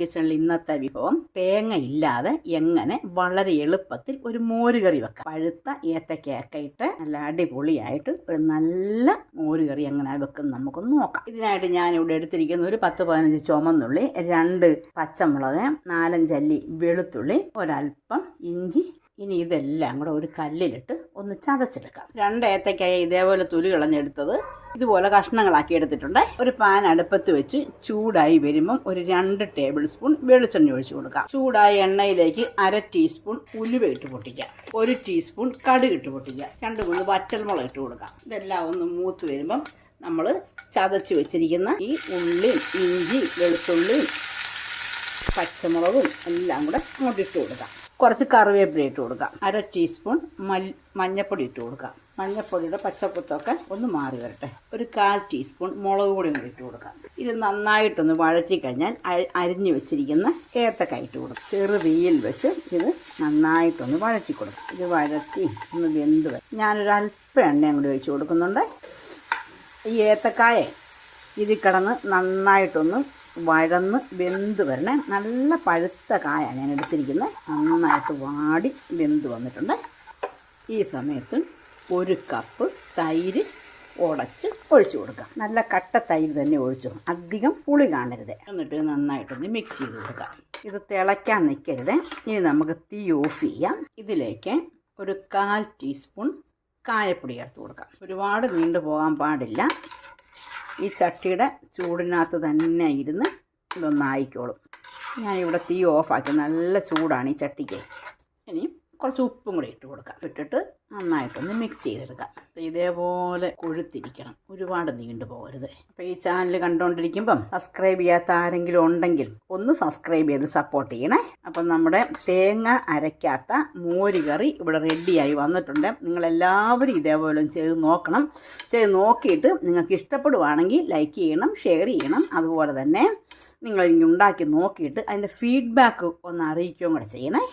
കിച്ചണിൽ ഇന്നത്തെ വിഭവം തേങ്ങ ഇല്ലാതെ എങ്ങനെ വളരെ എളുപ്പത്തിൽ ഒരു മോരുകറി വെക്കാം. പഴുത്ത ഏത്തക്കയൊക്കെ ഇട്ട് നല്ല അടിപൊളിയായിട്ട് ഒരു നല്ല മോരുകറി എങ്ങനെ വെക്കും നമുക്കൊന്ന് നോക്കാം. ഇതിനായിട്ട് ഞാൻ ഇവിടെ എടുത്തിരിക്കുന്ന ഒരു പത്ത് പതിനഞ്ച് ചുമന്നുള്ളി രണ്ട് പച്ചമുളക് നാലഞ്ചല്ലി വെളുത്തുള്ളി ഒരൽപ്പം ഇഞ്ചി. ഇനി ഇതെല്ലാം കൂടെ ഒരു കല്ലിലിട്ട് ഒന്ന് ചതച്ചെടുക്കാം. രണ്ട് ഏത്തക്കായ ഇതേപോലെ തുലി കളഞ്ഞെടുത്തത് ഇതുപോലെ കഷ്ണങ്ങളാക്കി എടുത്തിട്ടുണ്ട്. ഒരു പാൻ അടുപ്പത്ത് വെച്ച് ചൂടായി വരുമ്പം ഒരു രണ്ട് ടേബിൾ സ്പൂൺ വെളിച്ചെണ്ണ ഒഴിച്ചു കൊടുക്കാം. ചൂടായ എണ്ണയിലേക്ക് അര ടീസ്പൂൺ ഉലുവ ഇട്ട് പൊട്ടിക്കാം. ഒരു ടീസ്പൂൺ കടുക് ഇട്ട് പൊട്ടിക്കാം. രണ്ട് മൂന്ന് വറ്റൽമുളക് ഇട്ട് കൊടുക്കാം. ഇതെല്ലാം ഒന്ന് മൂത്ത് വരുമ്പം നമ്മൾ ചതച്ച് വെച്ചിരിക്കുന്ന ഈ ഉള്ളിയും ഇഞ്ചി വെളുത്തുള്ളിയും പച്ചമുളകും എല്ലാം കൂടെ അങ്ങോട്ട് കൊടുക്കാം. കുറച്ച് കറിവേപ്പില ഇട്ട് കൊടുക്കാം. അര ടീസ്പൂൺ മല്ലി മഞ്ഞപ്പൊടി ഇട്ട് കൊടുക്കാം. മഞ്ഞപ്പൊടിയുടെ പച്ചക്കുത്തൊക്കെ ഒന്ന് മാറി വരട്ടെ. ഒരു കാൽ ടീസ്പൂൺ മുളക് പൊടി കൂടി ഇട്ട് കൊടുക്കാം. ഇത് നന്നായിട്ടൊന്ന് വഴറ്റി കഴിഞ്ഞാൽ അരിഞ്ഞു വെച്ചിരിക്കുന്ന ഏത്തക്ക ഇട്ട് കൊടുക്കാം. ചെറു തീയിൽ വെച്ച് ഇത് നന്നായിട്ടൊന്ന് വഴറ്റി കൊടുക്കാം. ഇത് വഴറ്റി ഒന്ന് വെന്ത് വരും. ഞാനൊരു അല്പം എണ്ണയും കൂടി ഒഴിച്ച് കൊടുക്കുന്നുണ്ട്. ഈ ഏത്തക്കായ ഇതിൽ കിടന്ന് നന്നായിട്ടൊന്ന് വഴന്ന് വെന്ത് വരണേ. നല്ല പഴുത്ത കായ ഞാൻ എടുത്തിരിക്കുന്നത്. നന്നായിട്ട് വാടി വെന്ത് വന്നിട്ടുണ്ട്. ഈ സമയത്ത് ഒരു കപ്പ് തൈര് ഉടച്ച് ഒഴിച്ചു കൊടുക്കാം. നല്ല കട്ട തൈര് തന്നെ ഒഴിച്ചു അധികം പുളി കാണരുത്. എന്നിട്ട് നന്നായിട്ടൊന്ന് മിക്സ് ചെയ്ത് കൊടുക്കാം. ഇത് തിളയ്ക്കാൻ നിൽക്കരുത്. ഇനി നമുക്ക് തീ ഓഫ് ചെയ്യാം. ഇതിലേക്ക് ഒരു കാൽ ടീസ്പൂൺ കായപ്പൊടി ചേർത്ത് കൊടുക്കാം. ഒരുപാട് നീണ്ടു പോകാൻ പാടില്ല. ഈ ചട്ടിയുടെ ചൂടിനകത്ത് തന്നെ ഇരുന്ന് ഇതൊന്നായിക്കോളും. ഞാനിവിടെ തീ ഓഫാക്കി. നല്ല ചൂടാണ് ഈ ചട്ടിക്ക്. ഇനി കുറച്ച് ഉപ്പും കൂടി ഇട്ട് കൊടുക്കാം. ഇട്ടിട്ട് നന്നായിട്ടൊന്ന് മിക്സ് ചെയ്തെടുക്കാം. ഇതേപോലെ കൊഴുത്തിരിക്കണം. ഒരുപാട് നീണ്ടു പോകരുത്. അപ്പോൾ ഈ ചാനൽ കണ്ടുകൊണ്ടിരിക്കുമ്പം സബ്സ്ക്രൈബ് ചെയ്യാത്ത ആരെങ്കിലും ഉണ്ടെങ്കിൽ ഒന്ന് സബ്സ്ക്രൈബ് ചെയ്ത് സപ്പോർട്ട് ചെയ്യണേ. അപ്പം നമ്മുടെ തേങ്ങ അരയ്ക്കാത്ത മോര് കറി ഇവിടെ റെഡിയായി വന്നിട്ടുണ്ട്. നിങ്ങളെല്ലാവരും ഇതേപോലെ ചെയ്ത് നോക്കണം. ചെയ്ത് നോക്കിയിട്ട് നിങ്ങൾക്ക് ഇഷ്ടപ്പെടുവാണെങ്കിൽ ലൈക്ക് ചെയ്യണം ഷെയർ ചെയ്യണം. അതുപോലെ തന്നെ നിങ്ങൾ ഉണ്ടാക്കി നോക്കിയിട്ട് അതിന്റെ ഫീഡ്ബാക്ക് ഒന്ന് അറിയിക്കുകയും കൂടെ ചെയ്യണേ.